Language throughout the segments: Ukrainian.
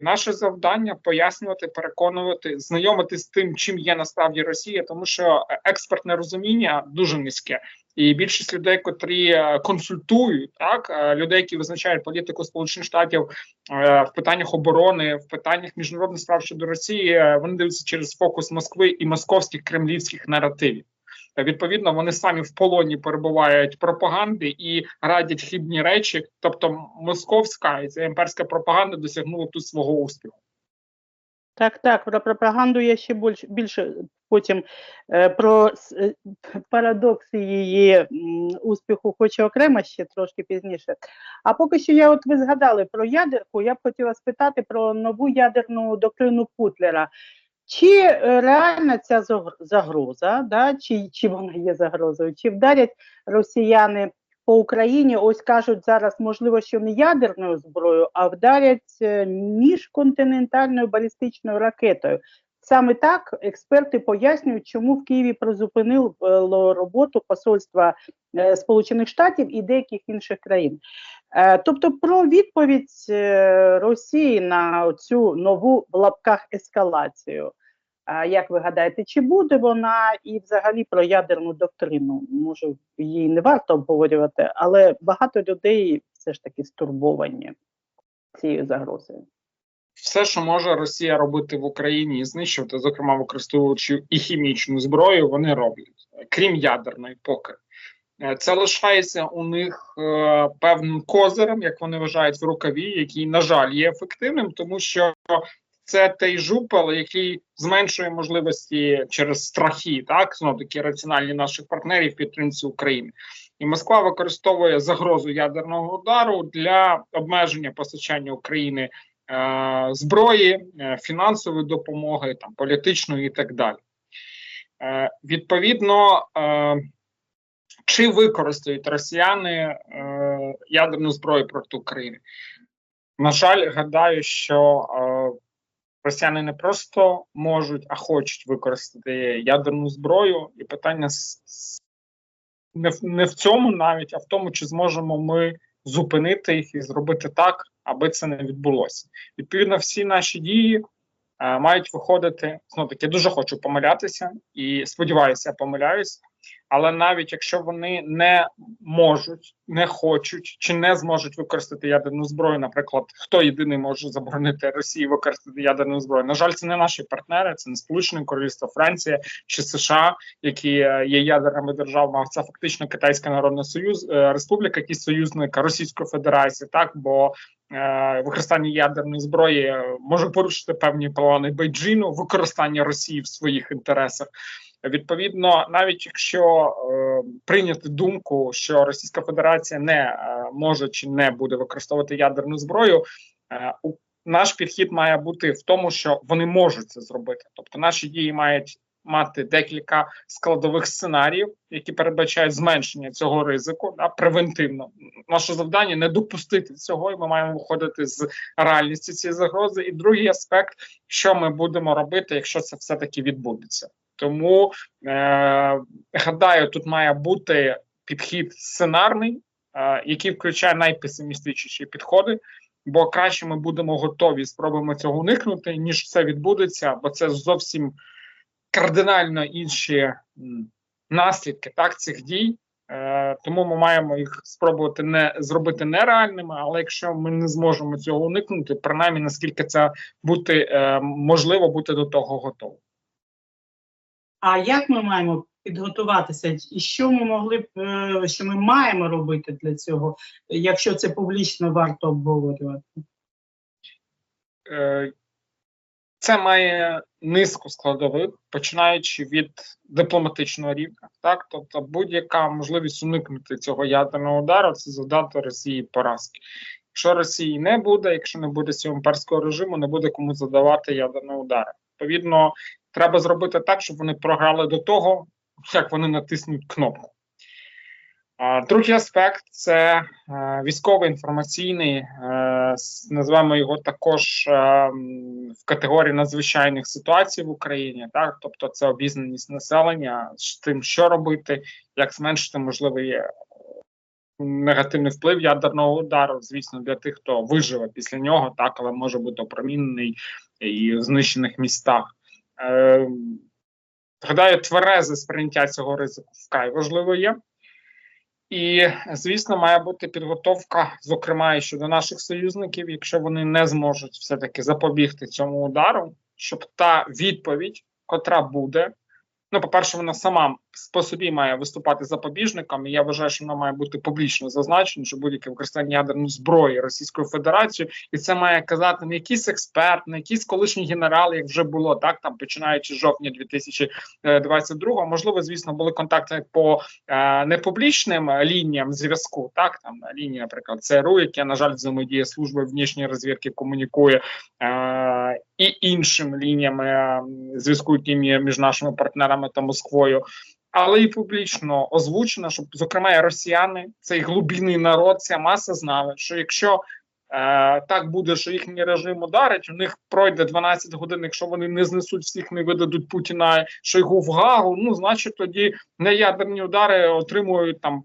Наше завдання пояснювати, переконувати, знайомити з тим, чим є насправді Росія, тому що експертне розуміння дуже низьке, і більшість людей, котрі е, консультують, так е, людей, які визначають політику Сполучених Штатів е, в питаннях оборони, в питаннях міжнародних справ щодо Росії, вони дивляться через фокус Москви і московських кремлівських наративів. Е, Відповідно, вони самі в полоні перебувають пропаганди і радять хібні речі. Тобто, московська і ця імперська пропаганда досягнула тут свого успіху. Так, так, про пропаганду я ще більше, більше потім е, про е, парадокси її успіху хочу окремо ще трошки пізніше. А поки що я от ви згадали про ядерку, я б хотіла спитати про нову ядерну доктрину Путлера. Чи е, реальна ця загроза, да? чи, чи вона є загрозою, чи вдарять росіяни по Україні, ось кажуть зараз, можливо, що не ядерною зброєю, а вдарять е, міжконтинентальною балістичною ракетою. Саме так експерти пояснюють, чому в Києві призупинило роботу посольства е, Сполучених Штатів і деяких інших країн. Тобто, про відповідь Росії на цю нову в лапках ескалацію. А як ви гадаєте, чи буде вона і взагалі про ядерну доктрину? Може, її не варто обговорювати, але багато людей все ж таки стурбовані цією загрозою. Все, що може Росія робити в Україні і знищувати, зокрема використовуючи і хімічну зброю, вони роблять, крім ядерної, поки Е, це лишається у них е, певним козирем, як вони вважають в рукаві, який, на жаль, є ефективним, тому що це той жупел, який зменшує можливості через страхи, так знову таки раціональні наших партнерів підтримці України. І Москва використовує загрозу ядерного удару для обмеження постачання України е, зброї, е, фінансової допомоги, там політичної і так далі. Е, відповідно, е, чи використають росіяни е, ядерну зброю проти України? На жаль, гадаю, що е, росіяни не просто можуть, а хочуть використати ядерну зброю, і питання не в, цьому навіть, а в тому, чи зможемо ми зупинити їх і зробити так, аби це не відбулося. Відповідно, всі наші дії е, мають виходити. Знову таки, дуже хочу помилятися і сподіваюся, я помиляюсь. Але навіть якщо вони не можуть, не хочуть чи не зможуть використати ядерну зброю, наприклад, хто єдиний може заборонити Росії використати ядерну зброю? На жаль, це не наші партнери, це не Сполучене Королівство, Франція чи США, які е, є ядерними державами. Це фактично Китайська Народна Союз е, Республіка, які союзника Російської Федерації, так бо е, використання ядерної зброї може порушити певні плани Бейджину, використання Росії в своїх інтересах. Відповідно, навіть якщо е, прийняти думку, що Російська Федерація не е, може чи не буде використовувати ядерну зброю, е, у, наш підхід має бути в тому, що вони можуть це зробити. Тобто, наші дії мають мати декілька складових сценаріїв, які передбачають зменшення цього ризику да, превентивно. Наше завдання не допустити цього, і ми маємо виходити з реальності цієї загрози. І другий аспект, що ми будемо робити, якщо це все таки відбудеться. Тому е, гадаю, тут має бути підхід сценарний, е, який включає найпесимістичніші підходи. Бо краще ми будемо готові, спробуємо цього уникнути, ніж це відбудеться, бо це зовсім кардинально інші наслідки так цих дій. Е, тому ми маємо їх спробувати не зробити нереальними. Але якщо ми не зможемо цього уникнути, принаймні наскільки це бути е, можливо бути до того готовим. А як ми маємо підготуватися? І що ми могли б, е, що ми маємо робити для цього, якщо це публічно варто обговорювати? Е, Це має низку складових, починаючи від дипломатичного рівня, так тобто будь-яка можливість уникнути цього ядерного удару це завдати Росії поразки. Якщо Росії не буде, якщо не буде цього імперського режиму, не буде кому задавати ядерний удар. Відповідно, треба зробити так, щоб вони програли до того, як вони натиснуть кнопку. Другий аспект це е, військовий інформаційний, е, називаємо його також е, в категорії надзвичайних ситуацій в Україні, так тобто це обізнаність населення з тим, що робити, як зменшити можливий негативний вплив ядерного удару, звісно, для тих, хто виживе після нього, так, але може бути опромінений і в знищених містах. Е, гадаю, тверезе сприйняття цього ризику вкрай важливо є. І, звісно, має бути підготовка, зокрема, і щодо наших союзників, якщо вони не зможуть все-таки запобігти цьому удару, щоб та відповідь, котра буде, ну, по-перше, вона сама по собі має виступати запобіжником, і я вважаю, що вона має бути публічно зазначена, що будь-яке використання ядерної зброї Російською Федерацією, і це має казати не якийсь експерт, не якийсь колишній генерал, як вже було так, там починаючи з жовтня 2022 Можливо, звісно, були контакти по е, непублічним лініям зв'язку. Так, там лінія, наприклад, ЦРУ, яке, на жаль, взаємодіє службою внішньої розвідки, комунікує е, і іншими лініями е, зв'язку, які між нашими партнерами та Москвою але і публічно озвучено, щоб зокрема і росіяни, цей глубинний народ, ця маса знали, що якщо е, так буде, що їхній режим ударить, у них пройде 12 годин, якщо вони не знесуть всіх, не видадуть Путіна Шойгу в Гагу, ну значить тоді неядерні удари отримують там.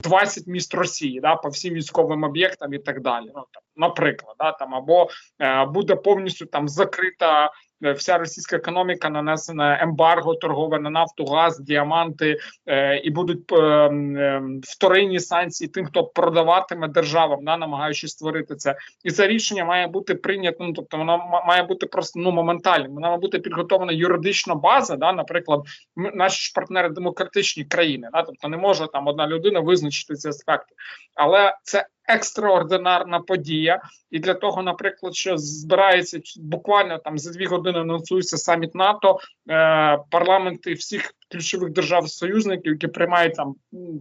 20 міст Росії да по всім військовим об'єктам і так далі. Ну там, наприклад, да там або е, буде повністю там закрита вся російська економіка, нанесена ембарго торгове на нафту, газ, діаманти, е, і будуть е, е, вторинні санкції тим, хто продаватиме державам, да, намагаючись створити це. І це рішення має бути прийнято. Ну тобто, воно має бути просто ну моментальним. Вона має бути підготовлена юридична база. Да, наприклад, наші ж партнери демократичні країни, да, тобто не може там одна людина визначити ці аспекти, але це екстраординарна подія, і для того, наприклад, що збирається буквально там за дві години анонсується саміт НАТО, е, парламенти всіх ключових держав союзників, які приймають там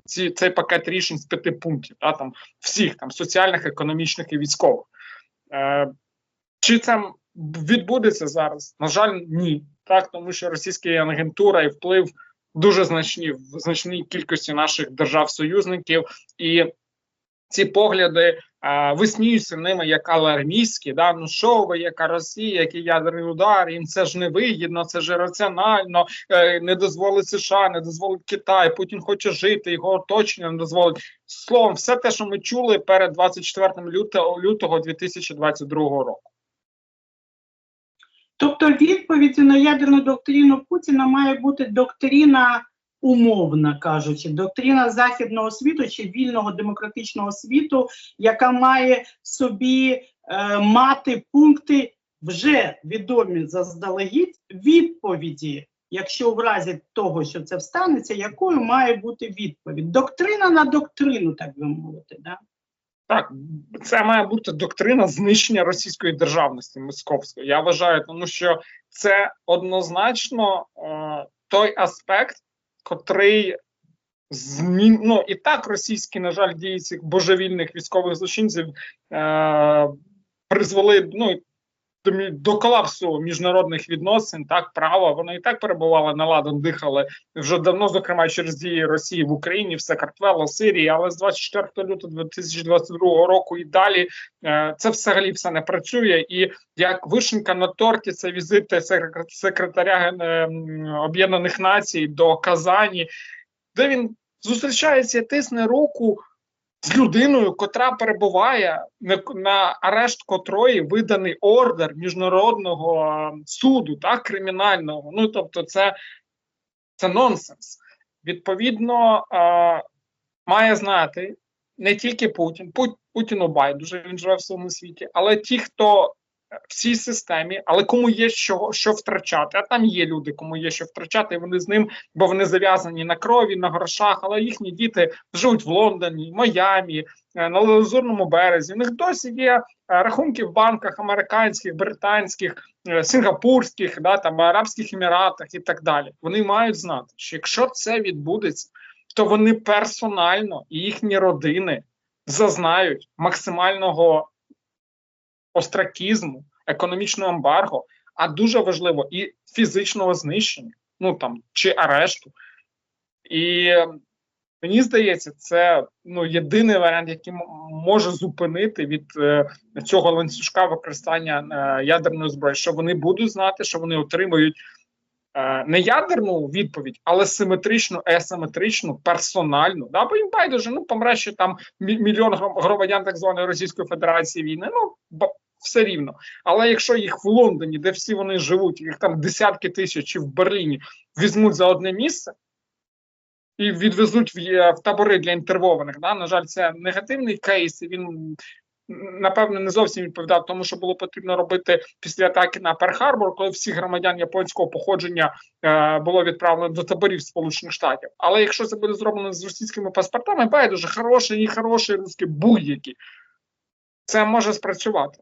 ці цей пакет рішень з п'яти пунктів, да, там всіх там соціальних, економічних і військових. Е, чи це відбудеться зараз? На жаль, ні. Так, тому що російська агентура і вплив дуже значні в значній кількості наших держав-союзників, і ці погляди а, висміюються ними як алармістські. Да? Ну що ви, яка Росія, який ядерний удар, їм це ж не вигідно, це ж ірраціонально, е, не дозволить США, не дозволить Китай, Путін хоче жити, його оточення не дозволить. Словом, все те, що ми чули перед 24 лютого, лютого 2022 року. Тобто відповіддю на ядерну доктрину Путіна має бути доктрина умовна кажучи, доктрина західного світу чи вільного демократичного світу, яка має собі е, мати пункти вже відомі заздалегідь відповіді. Якщо в разі того, що це встанеться, якою має бути відповідь? Доктрина на доктрину, так би мовити, да? Так, це має бути доктрина знищення російської державності московської. Я вважаю, тому що це однозначно е, той аспект, котрий змін... ну, і так російські, на жаль, дії цих божевільних військових злочинців е, призвели ну, до, колапсу міжнародних відносин. Так, право, воно і так перебувало на ладан, дихали вже давно, зокрема через дії Росії в Україні, в Сакартвело, Сирії, але з 24 лютого 2022 року і далі е, це взагалі все не працює. І як вишенька на торті, це візити секре- секретаря е, Об'єднаних Націй до Казані, де він зустрічається, тисне руку з людиною, котра перебуває на, арешт котрої виданий ордер міжнародного е, суду, так кримінального. Ну тобто, це, це нонсенс. Відповідно, е, має знати не тільки Путін, Пу- Путіну байдуже, він живе в своєму світі, але ті, хто в цій системі, але кому є що, що втрачати. А там є люди, кому є що втрачати, і вони з ним, бо вони зав'язані на крові, на грошах, але їхні діти живуть в Лондоні, Майамі, е, на Лазурному березі. У них досі є е, рахунки в банках американських, британських, е, сингапурських, да, там Арабських Еміратах і так далі. Вони мають знати, що якщо це відбудеться, то вони персонально і їхні родини зазнають максимального остракізму, економічного ембарго, а дуже важливо і фізичного знищення, ну там чи арешту. І е, мені здається, це ну єдиний варіант, який може зупинити від е, цього ланцюжка використання е, ядерної зброї, що вони будуть знати, що вони отримують е, не ядерну відповідь, але симетричну, асиметричну, персональну. Да? Бо їм байдуже, ну помре ще там мільйон громадян так званої Російської Федерації війни. Ну все рівно. Але якщо їх в Лондоні, де всі вони живуть, їх там десятки тисяч, чи в Берліні візьмуть за одне місце. І відвезуть в, в табори для інтервованих. Да? На жаль, це негативний кейс. і Він напевно не зовсім відповідав тому, що було потрібно робити після атаки на Перл-Харбор, коли всіх громадян японського походження е, було відправлено до таборів Сполучених Штатів. Але якщо це буде зроблено з російськими паспортами, байдуже хороший, і хороший русський, будь-які. Це може спрацювати.